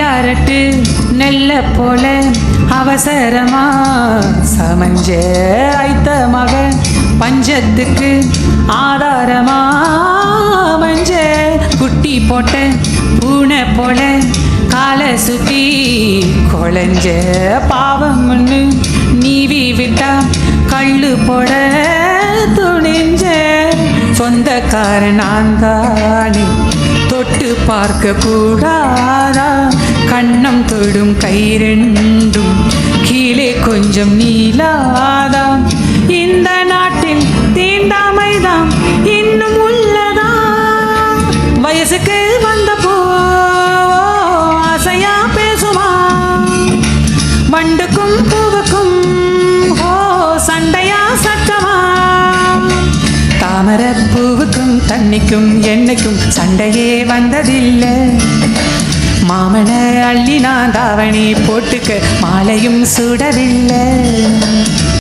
ஐயாரட்டு நெல்ல போல அவசரமா சமஞ்ச ஐத்த மகன் பஞ்சத்துக்கு ஆதாரமா? மஞ்ச குட்டி போட்ட பூனை போல காலை சுத்தி கொழஞ்ச பாவம்னு நீவி விட்டா கல்லு போட துணிஞ்ச. சொந்தக்காரன் நான் தானே பார்க்க கூடாதா கண்ணம் தொடும் கைரெண்டும் கீழே கொஞ்சம் நீளாதா? இந்த நாட்டில் தீண்டாமைதான் இன்னும் உள்ளதா? வயசுக்கு வந்தப்போ ஆசையா பேசுமா? வண்டுக்கும் பூவுக்கும் ஓ சண்டையா சட்டமா தாமரப்பூ பூவுக்கும் தண்ணிக்கும் என்னைக்கும் சண்டையே வந்ததில்லை. மாமன அள்ளி நான் தாவணி போட்டுக்க மாலையும் சுடவில்லை.